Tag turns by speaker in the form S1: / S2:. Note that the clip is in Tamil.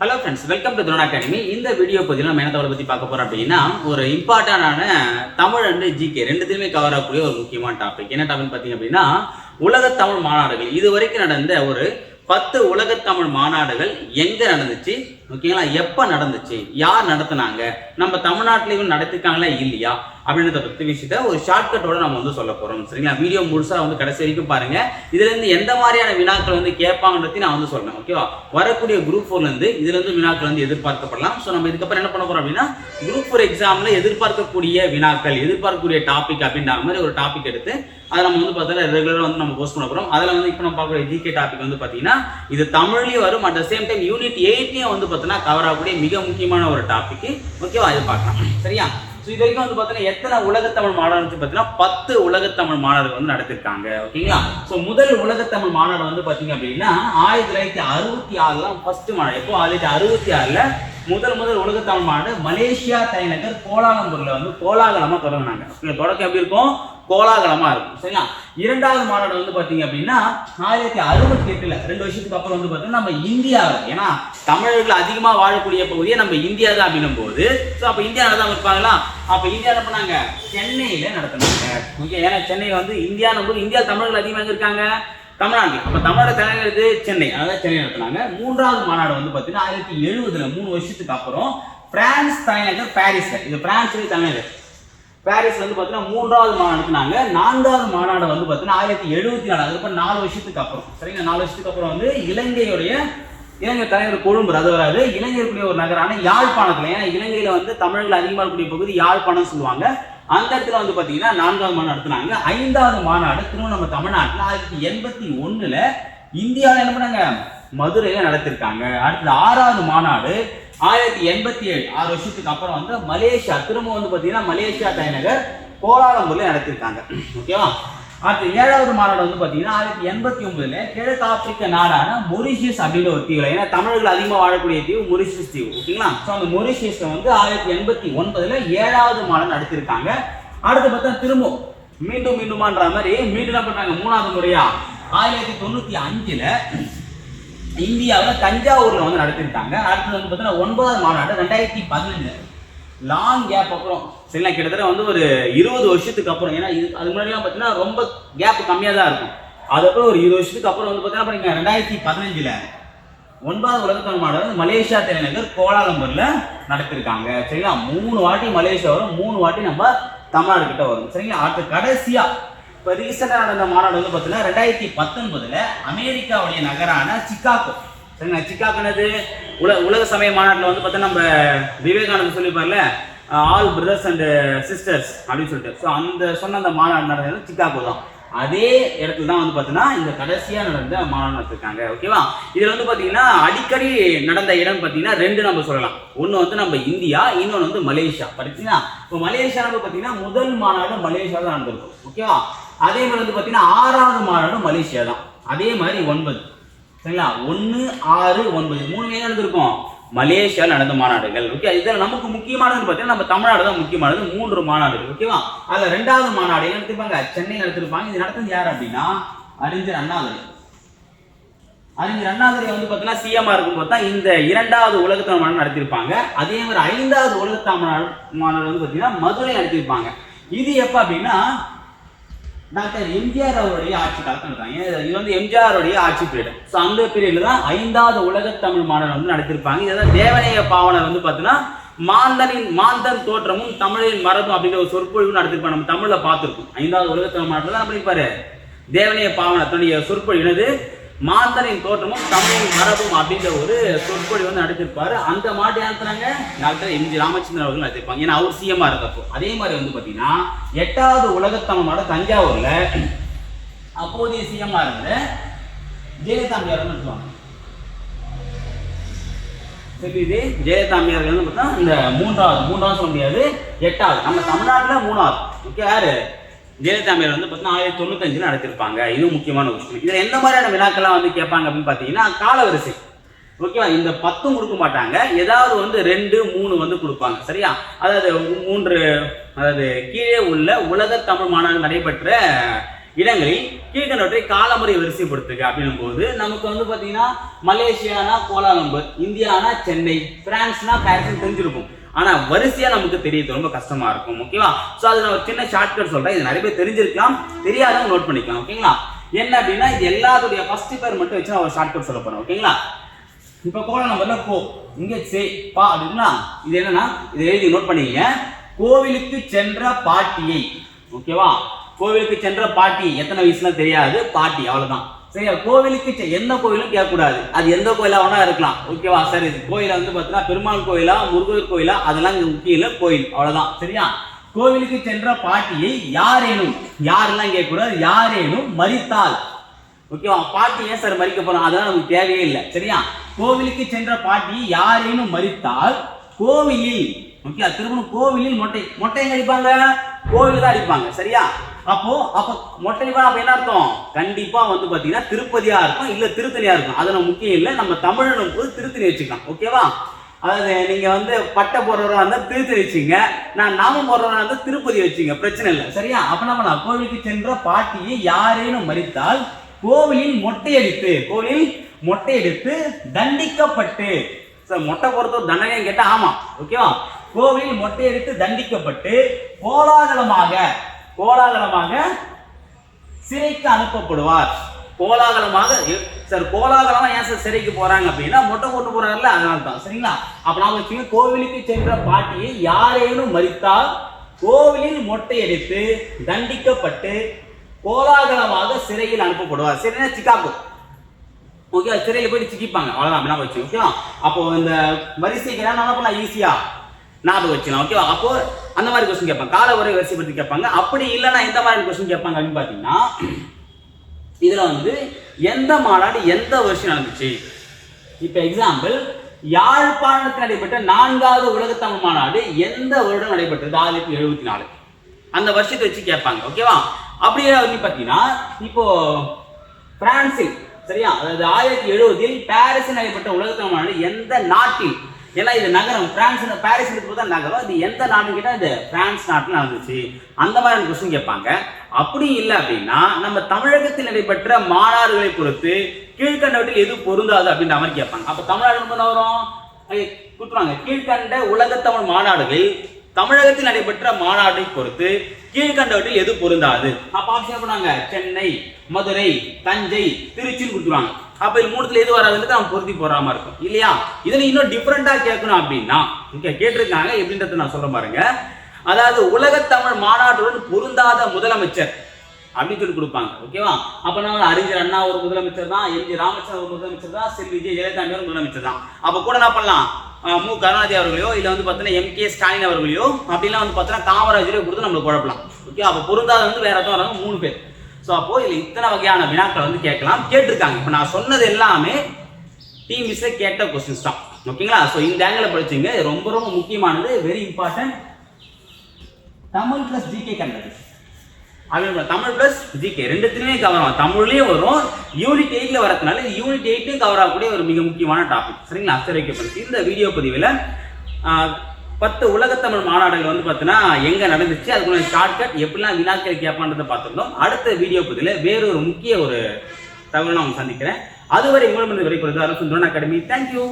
S1: Hello friends welcome to drone academy இந்த வீடியோ பதிவில் நம்ம என்ன தகவலை பற்றி பார்க்க போகிறோம் அப்படின்னா ஒரு இம்பார்ட்டண்டான தமிழ் அண்டு ஜிகே ரெண்டுத்தையுமே கவர் ஆகக்கூடிய ஒரு முக்கியமான டாபிக் என்ன டாபிக் பார்த்தீங்க அப்படின்னா உலக தமிழ் மாநாடுகள். இது வரைக்கும் நடந்த ஒரு பத்து உலக தமிழ் மாநாடுகள் எங்கே நடந்துச்சு? ஓகேங்களா எப்போ நடந்துச்சு? யார் நடத்துனாங்க? நம்ம தமிழ்நாட்டிலையும் நடத்திருக்காங்களா? இல்லையா? அப்படின்றத பற்றி விஷயத்த ஒரு ஷார்ட்கட்டோட நம்ம வந்து சொல்ல போகிறோம் சரிங்களா? வீடியோ முழுசாக வந்து கடைசி வரைக்கும் பாருங்க. இதுலேருந்து எந்த மாதிரியான வினாக்கள் வந்து கேட்பாங்கன்றதையும் நான் வந்து சொல்கிறேன் ஓகேவா வரக்கூடிய குரூப் ஃபோர்லேருந்து இதுலேருந்து வினாக்கள் வந்து எதிர்பார்க்கப்படலாம். ஸோ நம்ம இதுக்கப்புறம் என்ன பண்ண போகிறோம் அப்படின்னா குரூப் ஃபோர் எக்ஸாமில் எதிர்பார்க்கக்கூடிய வினாக்கள் எதிர்பார்க்கக்கூடிய டாபிக் அப்படின்ற மாதிரி ஒரு டாபிக் எடுத்து அதை நம்ம வந்து பார்த்தா ரெகுலராக வந்து நம்ம போஸ்ட் பண்ண போகிறோம் அதில் வந்து இப்போ நம்ம பார்க்கக்கூடிய ஜிகே டாபிக் வந்து பார்த்தீங்கன்னா இது தமிழ்லேயும் வரும் at the same time unit எயிட்லேயும் வந்து பார்த்தீங்கன்னா கவர் ஆகக்கூடிய மிக முக்கியமான ஒரு டாபிக் ஓகேவா இது பார்க்கலாம். சரியா? ஸோ இது வரைக்கும் வந்து பார்த்தீங்கன்னா எத்தனை உலகத்தமிழ் மாநாடு பார்த்தீங்கன்னா பத்து உலகத்தமிழ் மாநாடுகள் வந்து நடத்திருக்காங்க. ஓகேங்களா? ஸோ முதல் உலகத்தமிழ் மாநாடு வந்து பார்த்தீங்க அப்படின்னா ஆயிரத்தி தொள்ளாயிரத்தி அறுபத்தி ஆறுல ஃபர்ஸ்ட் மாநாடு. எப்போ? ஆயிரத்தி அறுபத்தி ஆறுல முதல் முதல் உலகத்தமிழ் மாநாடு மலேசியா தலைநகர் கோலாலம்பூரில் வந்து கோலாகலமாக தொடங்கினாங்க. தொடக்கம் எப்படி இருக்கும்? கோலாகலமாக இருக்கும். சரிங்களா? இரண்டாவது மாநாடு வந்து பார்த்தீங்க அப்படின்னா ஆயிரத்தி அறுபத்தி எட்டில் ரெண்டு வருஷத்துக்கு அப்புறம் வந்து பார்த்தீங்கன்னா நம்ம இந்தியாவில் ஏன்னா தமிழர்கள் அதிகமாக வாழக்கூடிய பகுதியை நம்ம இந்தியா தான் அப்படின்னும் போது ஸோ அப்போ இந்தியாவில் தான் இருப்பாங்களா? அப்போ இந்தியா என்ன பண்ணாங்க? சென்னையில் நடத்தினாங்க. ஓகே ஏன்னா சென்னை வந்து இந்தியானும் போது இந்தியா தமிழர்கள் அதிகமாக இருக்காங்க? தமிழ்நாட்டில். அப்போ தமிழோட தலைநகர் சென்னை. அதாவது சென்னை நடத்தினாங்க. மூன்றாவது மாநாடு வந்து பார்த்தீங்கன்னா ஆயிரத்தி எழுபதுல மூணு வருஷத்துக்கு அப்புறம் பிரான்ஸ் தலைநகர் பாரிஸ்ல. இது பிரான்ஸ் தலைநகர். பாரிஸ் வந்து பார்த்தீங்கன்னா மூன்றாவது மாநாடு நடத்தினாங்க நான்காவது மாநாடு வந்து பார்த்தீங்கன்னா ஆயிரத்தி எழுபத்தி நாலு. அதுக்கப்புறம் நாலு வருஷத்துக்கு அப்புறம். சரிங்களா? நாலு வருஷத்துக்கு அப்புறம் வந்து இலங்கையுடைய இலங்கை தலைவர் கொழும்பு. அது வராது. இலங்கையுடைய ஒரு நகரான யாழ்ப்பாணத்தில். ஏன்னா இலங்கையில் வந்து தமிழர்கள் அதிகமாக இருக்கக்கூடிய பகுதி யாழ்ப்பாணம் சொல்லுவாங்க. அந்த இடத்துல வந்து பார்த்தீங்கன்னா நான்காவது மாநாடு நடத்துனாங்க ஐந்தாவது மாநாடு திரும்ப நம்ம தமிழ்நாட்டில் ஆயிரத்தி எண்பத்தி ஒன்றில் இந்தியாவில் என்ன பண்ணாங்க? மதுரையில் நடத்திருக்காங்க. அடுத்தது ஆறாவது மாநாடு ஆயிரத்தி எண்பத்தி ஏழு ஆறு வருஷத்துக்கு அப்புறம் வந்து மலேசியா திரும்ப வந்து பார்த்தீங்கன்னா மலேசியா தலைநகர் கோலாலம்பூர்ல நடத்திருக்காங்க. ஓகேவா? அடுத்து ஏழாவது மாநாடு வந்து பார்த்தீங்கன்னா ஆயிரத்தி எண்பத்தி ஒன்பதுல கிழக்கு ஆப்பிரிக்க நாடான மொரிஷியஸ் அப்படின்ற ஒரு தீவுல ஏன்னா தமிழர்கள் அதிகமாக வாழக்கூடிய தீவு மொரிஷியஸ் தீவு. ஓகேங்களா? ஸோ அந்த மொரிஷியஸில் வந்து ஆயிரத்தி எண்பத்தி ஒன்பதுல ஏழாவது மாநாடு நடத்திருக்காங்க. அடுத்து பார்த்தா திரும்ப மீண்டும் மீண்டுமான்ற மாதிரி மீண்டும் என்ன பண்ணாங்க மூணாவது முறையா. ஆயிரத்தி தொண்ணூத்தி அஞ்சுல இந்தியாவில் தஞ்சாவூரில் வந்து நடத்திருக்காங்க. அடுத்தது வந்து பார்த்தீங்கன்னா ஒன்பதாவது மாநாடு ரெண்டாயிரத்தி பதினஞ்சு. லாங் கேப் அப்புறம். சரிங்களா? கிட்டத்தட்ட வந்து ஒரு இருபது வருஷத்துக்கு அப்புறம். ஏன்னா இது அது முன்னாடிலாம் பார்த்தீங்கன்னா ரொம்ப கேப் கம்மியாக தான் இருக்கும். அதுக்கப்புறம் ஒரு இருபது வருஷத்துக்கு அப்புறம் வந்து பார்த்தீங்கன்னா பாருங்க ரெண்டாயிரத்தி பதினஞ்சில் ஒன்பதாவது உலகத்தமிழ் மாநாடு வந்து மலேசியா தலைநகர் கோலாலம்பூரில் நடத்திருக்காங்க. சரிங்களா? மூணு வாட்டி மலேசியா வரும் மூணு வாட்டி நம்ம தமிழ்நாடு கிட்ட வரும். சரிங்களா? அடுத்து கடைசியாக இப்போ ரீசெண்டாக நடந்த மாநாடு வந்து பார்த்தீங்கன்னா ரெண்டாயிரத்தி பத்தொன்பதுல அமெரிக்காவுடைய நகரான சிக்காகோ. சரிங்களா? சிக்காகோ என்னது? உல உலக சமய மாநாட்டில் வந்து பார்த்தீங்கன்னா நம்ம விவேகானந்தர் சொல்லியிருப்பார்ல ஆல் பிரதர்ஸ் அண்ட் சிஸ்டர்ஸ் அப்படின்னு சொல்லிட்டு. ஸோ அந்த சொன்ன அந்த மாநாடு நடந்தது சிக்காகோ தான். அதே இடத்துல தான் வந்து பார்த்தீங்கன்னா இந்த கடைசியாக நடந்த மாநாடு நடத்திருக்காங்க. ஓகேவா? இதில் வந்து பார்த்தீங்கன்னா அடிக்கடி நடந்த இடம் பார்த்தீங்கன்னா ரெண்டு நம்ம சொல்லலாம். ஒன்று வந்து நம்ம இந்தியா இன்னொன்று வந்து மலேசியா. பார்த்தீங்கன்னா இப்போ மலேசியா நம்ம பார்த்தீங்கன்னா முதல் மாநாடு மலேசியா தான் நடந்திருக்கும். ஓகேவா? அதே மாதிரி வந்து பார்த்தீங்கன்னா ஆறாவது மாநாடு மலேசியா தான். அதே மாதிரி ஒன்பது. சரிங்களா? ஒன்று ஆறு ஒன்பது. மூணு எங்க நடந்திருக்கும்? மலேசியாவில் நடந்த மாநாடுகள். ஓகே இதில் நமக்கு முக்கியமானதுன்னு பார்த்தீங்கன்னா நம்ம தமிழ்நாடு தான் முக்கியமானது. மூன்று மாநாடுகள். ஓகேவா அதில் ரெண்டாவது மாநாடு என்ன நடத்திருப்பாங்க? சென்னை நடத்திருப்பாங்க. இது நடத்துறது யார் அப்படின்னா அறிஞர் அண்ணாதுரை. அறிஞர் அண்ணாதுரை வந்து பார்த்தீங்கன்னா சிஎம்ஆ இருக்கும்போது தான் இந்த இரண்டாவது உலகத்தமிழ் மாநாடு நடத்தியிருப்பாங்க அதே மாதிரி ஐந்தாவது உலகத்தமிழ் மாநாடு மாநாடு வந்து பார்த்தீங்கன்னா மதுரை நடத்தியிருப்பாங்க இது எப்போ அப்படின்னா டாக்டர் எம்ஜிஆர் அவருடைய ஆட்சி காலத்தில் நடத்தாங்க ஏன் இது வந்து எம்ஜிஆருடைய ஆட்சி பீரியட் ஸோ அந்த பீரியட்ல தான் ஐந்தாவது உலகத்தமிழ் மாநாடு வந்து நடத்திருப்பாங்க. இதான் தேவநேய பாவனர் வந்து பார்த்தீங்கன்னா மாந்தனின் மாந்தன் தோற்றமும் தமிழின் மரபும் அப்படிங்கிற ஒரு சொற்பொழிவு நடத்திருப்பாங்க. நம்ம தமிழில் பார்த்துருக்கோம். ஐந்தாவது உலக மாநாட்டில் தான் அப்படி தேவநேய பாவனர் தன்னுடைய சொற்பொழிவு என்னது? மாந்தனின் தோற்றமும் தமிழின் மரபும் அப்படின்ற ஒரு சொற்பொழி வந்து நடத்திருப்பாரு அந்த மாட்டு நடத்துனாங்க டாக்டர் எம்ஜி ராமச்சந்திரன் அவர்கள் நடத்திருப்பாங்க ஏன்னா அவர் சிஎம்மா இருந்தப்போ. அதே மாதிரி வந்து பார்த்தீங்கன்னா எட்டாவது உலகத்தமனோட தஞ்சாவூர்ல அப்போதைய சிஎம்மா இருந்த ஜெயலலிதாம்பியார் நடத்துவாங்க சரி இது ஜெயலலிதாம்பியார் பார்த்தா இந்த மூன்றாவது மூன்றாவது சொல்ல முடியாது. எட்டாவது. நம்ம தமிழ்நாட்டில் மூணாவது. ஓகே யாரு? ஜெயலலிதாம்பியார் வந்து பார்த்தீங்கன்னா ஆயிரத்தி தொண்ணூத்தஞ்சில் நடத்திருப்பாங்க இது முக்கியமான ஒரு விஷயம். இதில் எந்த மாதிரியான வினாக்கள்லாம் வந்து கேட்பாங்க அப்படின்னு பார்த்தீங்கன்னா காலவரிசை. ஓகேவா? இந்த பத்தும் கொடுக்க மாட்டாங்க. ஏதாவது வந்து ரெண்டு மூணு வந்து கொடுப்பாங்க. சரியா? அதாவது மூன்று அதாவது கீழே உள்ள உலக தமிழ் மாநாடு நடைபெற்ற இடங்களில் கீழ்கண்டவற்றை காலமுறை வரிசைப்படுத்துக அப்படின்னும் போது நமக்கு வந்து பார்த்தீங்கன்னா மலேசியானா கோலாலம்பூர் இந்தியானா சென்னை பிரான்ஸ்னா பாரிஸ் தெரிஞ்சிருக்கும். ஆனா வரிசையா நமக்கு தெரியுது. ரொம்ப கஷ்டமா இருக்கும். ஓகேவா? ஸோ அது நான் ஒரு சின்ன ஷார்ட்கட் சொல்றேன். இது நிறைய பேர் தெரிஞ்சிருக்கலாம். தெரியாதவங்க நோட் பண்ணிக்கலாம். ஓகேங்களா? என்ன அப்படின்னா இது எல்லாத்துடைய ஃபர்ஸ்ட் பேர் மட்டும் வச்சு நான் ஒரு ஷார்ட்கட் சொல்ல போறேன். ஓகேங்களா? இப்போ கோல நம்பர்ல கோ இங்க சே பா அப்படின்னா இது என்னன்னா இதை எழுதி நோட் பண்ணிக்கங்க. கோவிலுக்கு சென்ற பாட்டியை. ஓகேவா? கோவிலுக்கு சென்ற பாட்டி. எத்தனை வயசுலாம் தெரியாது? பாட்டி. அவ்வளவுதான். சரியா கோவிலுக்கு செ- எந்த கோவிலும் கேட்கக்கூடாது. அது எந்த கோயிலாக வேணா இருக்கலாம். ஓகேவா? சரி கோயிலை வந்து பார்த்தீங்கன்னா பெருமாள் கோயிலா முருகர் கோயிலா அதெல்லாம் இங்கே முக்கியம் இல்லை கோயில் அவ்வளோதான் சரியா? கோவிலுக்கு சென்ற பாட்டியை யாரேனும் யாரெல்லாம் கேட்கக்கூடாது? யாரேனும் மறித்தால். ஓகேவா? பாட்டி ஏன் சார் மறிக்க போறோம் அதெல்லாம் நமக்கு தேவையே இல்லை. சரியா? கோவிலுக்கு சென்ற பாட்டி யாரேனும் மறித்தால் கோவிலில் ஓகே திருமணம் கோவிலில் மொட்டை மொட்டை எங்க அடிப்பாங்க கோவில் தான் அடிப்பாங்க சரியா? அப்போ அப்போ மொட்டை அப்போ அப்ப என்ன அர்த்தம்? கண்டிப்பா வந்து பாத்தீங்கன்னா திருப்பதியா இருக்கும் இல்ல திருத்தணியா இருக்கும். அதில் முக்கியம் இல்லை. நம்ம தமிழனும் போது திருத்தணி வச்சுக்கலாம். ஓகேவா அதாவது நீங்க வந்து பட்டை போடுறவரா இருந்தா திருத்தணி வச்சுங்க. நான் நாமம் போடுறவரா இருந்தா திருப்பதி வச்சுங்க. பிரச்சனை இல்லை. சரியா? அப்ப நம்ம கோவிலுக்கு சென்ற பாட்டியை யாரேனும் மறித்தால் கோவிலில் மொட்டையடித்து கோவிலில் மொட்டையடித்து தண்டிக்கப்பட்டு. சார் மொட்டை பொறுத்த தண்டனையும் கேட்டா ஆமா. ஓகேவா கோவிலில் மொட்டையடித்து தண்டிக்கப்பட்டு கோலாகலமாக கோலாகலமாக சிறைக்கு அனுப்பப்படுவார். கோலாகலமாக எ- சார் கோலாகலமாக ஏன் சார் சிறைக்கு போறாங்க அப்படின்னா மொட்டை கொண்டு போறாருல அதனால தான் சரிங்களா? அப்ப நாம வச்சுங்க கோவிலுக்கு சென்ற பாட்டியை யாரேனும் மறித்தால் கோவிலில் மொட்டையடித்து தண்டிக்கப்பட்டு கோலாகலமாக சிறையில் அனுப்பப்படுவார். சிறைனா சிக்காகோ. ஓகே சிறையில் போயிட்டு சிக்கிப்பாங்க. அவ்வளோதான் அப்படின்னா வச்சு ஓகேவா? அப்போ இந்த வரிசைக்கு என்ன பண்ணலாம்? ஈஸியாக ஞாபகம் வச்சுக்கலாம் ஓகேவா அப்போ அந்த மாதிரி கொஸ்டின் கேட்பாங்க. கால உரை வரிசைப்படுத்தி கேட்பாங்க. அப்படி இல்லைன்னா எந்த மாதிரி கொஸ்டின் கேட்பாங்க அப்படின்னு பார்த்தீங்கன்னா இதில் வந்து எந்த மாநாடு எந்த வருஷம் நடந்துச்சு? இப்போ எக்ஸாம்பிள் யாழ்ப்பாணத்தில் நடைபெற்ற நான்காவது உலகத் தமிழ் மாநாடு எந்த வருடம் நடைபெற்றது? ஆயிரத்தி எழுபத்தி நாலு. அந்த வருஷத்தை வச்சு கேட்பாங்க ஓகேவா அப்படி வந்து பார்த்தீங்கன்னா இப்போ பிரான்சில் சரியா? அதாவது ஆயிரத்தி எழுபதில் பாரிஸில் நடைபெற்ற உலகத் தமிழ் மாநாடு எந்த நாட்டில் ஏன்னா இது நகரம். பிரான்ஸ் பாரிஸ் இருக்கிறது தான் நகரம். இது எந்த நாடுன்னு கேட்டால் இது பிரான்ஸ் நாட்டில் நடந்துச்சு. அந்த மாதிரி கொஸ்டின் கேட்பாங்க. அப்படி இல்லை அப்படின்னா நம்ம தமிழகத்தில் நடைபெற்ற மாநாடுகளை பொறுத்து கீழ்கண்டவற்றில் எது பொருந்தாது அப்படின்ற மாதிரி கேட்பாங்க. அப்போ தமிழ்நாடு என்ன வரும்? ஐய, கொடுத்துருவாங்க கீழ்கண்ட உலகத்தமிழ் மாநாடுகள் தமிழகத்தில் நடைபெற்ற மாநாட்டை பொறுத்து கீழ்கண்டவற்றில் எது பொருந்தாது? அப்ப ஆப்ஷன் பண்ணாங்க சென்னை மதுரை தஞ்சை திருச்சின்னு கொடுத்துருவாங்க. அப்ப இது மூணுத்துல எது வராதுன்னு அவன் பொருத்தி போறாம இருக்கும். இல்லையா? இதுல இன்னும் டிஃப்ரெண்டா கேட்கணும் அப்படின்னா இங்க கேட்டிருக்காங்க எப்படின்றத நான் சொல்ல பாருங்க. அதாவது உலகத்தமிழ் மாநாட்டுடன் பொருந்தாத முதலமைச்சர் அப்படின்னு சொல்லி கொடுப்பாங்க. ஓகேவா அப்ப நம்ம அறிஞர் அண்ணா ஒரு முதலமைச்சர் தான் எம் ஜி ராமச்சந்திரன் ஒரு முதலமைச்சர் தான் செல்வி விஜய் ஜெயலலிதா ஒரு முதலமைச்சர் தான். அப்ப கூட என்ன பண்ணலாம்? மு. கருணாநிதி அவர்களையோ இல்லை வந்து பார்த்தீங்கன்னா எம். கே. ஸ்டாலின் அவர்களையோ அப்படிலாம் வந்து பார்த்தீங்கன்னா காமராஜரையோ கொடுத்து நம்மளுக்கு குழப்பலாம். ஓகே அப்போ பொருந்தாத வந்து வேற எதுவும் வராங்க? மூணு பேர். ஸோ அப்போ இதில் இத்தனை வகையான வினாக்களை வந்து கேட்கலாம். கேட்டிருக்காங்க. இப்போ நான் சொன்னது எல்லாமே டிவிஸ்ல கேட்ட கொஸ்டின்ஸ் தான். ஓகேங்களா ஸோ இந்த ஆங்கிள் படிச்சுங்க. ரொம்ப ரொம்ப முக்கியமானது. Very important Tamil plus GK கண்டது அது தமிழ் ப்ளஸ் ஜிகே ரெண்டுத்துலையுமே கவர் ஆகும். தமிழ்லேயே வரும். யூனிட் எயிட்ல வரதுனால இது யூனிட் எயிட்லையும் கவர் ஆகக்கூடிய ஒரு மிக முக்கியமான டாபிக் சரிங்களா? அச்சரிக்கப்படுத்தி இந்த வீடியோ பதிவில் பத்து உலகத்தமிழ் மாநாடுகள் வந்து பார்த்தீங்கன்னா எங்கே நடந்துச்சு? அதுக்குள்ள ஷார்ட்கட் எப்படிலாம் வினாக்கள் கேட்பான்றதை பார்த்துருந்தோம். அடுத்த வீடியோ பதிவில் வேறொரு முக்கிய ஒரு தகவலை நான் சந்திக்கிறேன். அதுவரை உங்களிடம் விடைபெறுவது அரசு அகாடமி. தேங்க்யூ